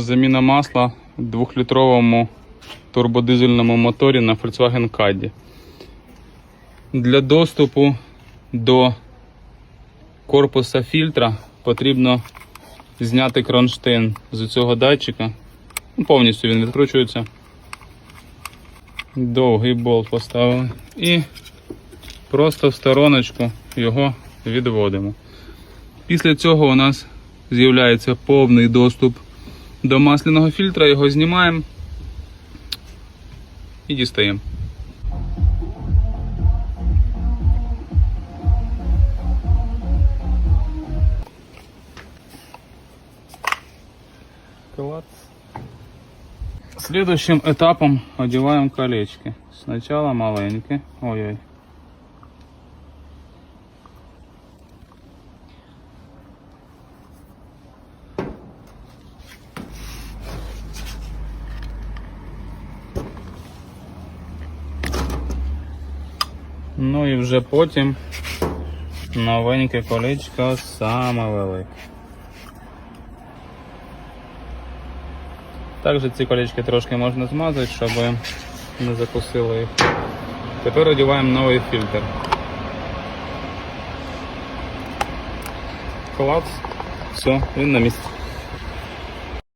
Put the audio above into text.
Заміна масла в 2-літровому турбодизельному моторі на Volkswagen Caddy. Для доступу до корпуса фільтра потрібно зняти кронштейн з цього датчика. Ну, Повністю він відкручується. Довгий болт поставили. І просто в стороночку його відводимо. Після цього у нас з'являється повний доступ до масляного фільтра, його знімаємо і дістаємо. Клац. Следующим этапом одеваем колечки. Сначала маленькие. Ой-ой. Ну і вже потім новеньке колечко саме велике. Також ці колечки трошки можна змазати, щоб не закусило їх. Тепер одягаємо новий фільтр. Клац. Все, він на місці.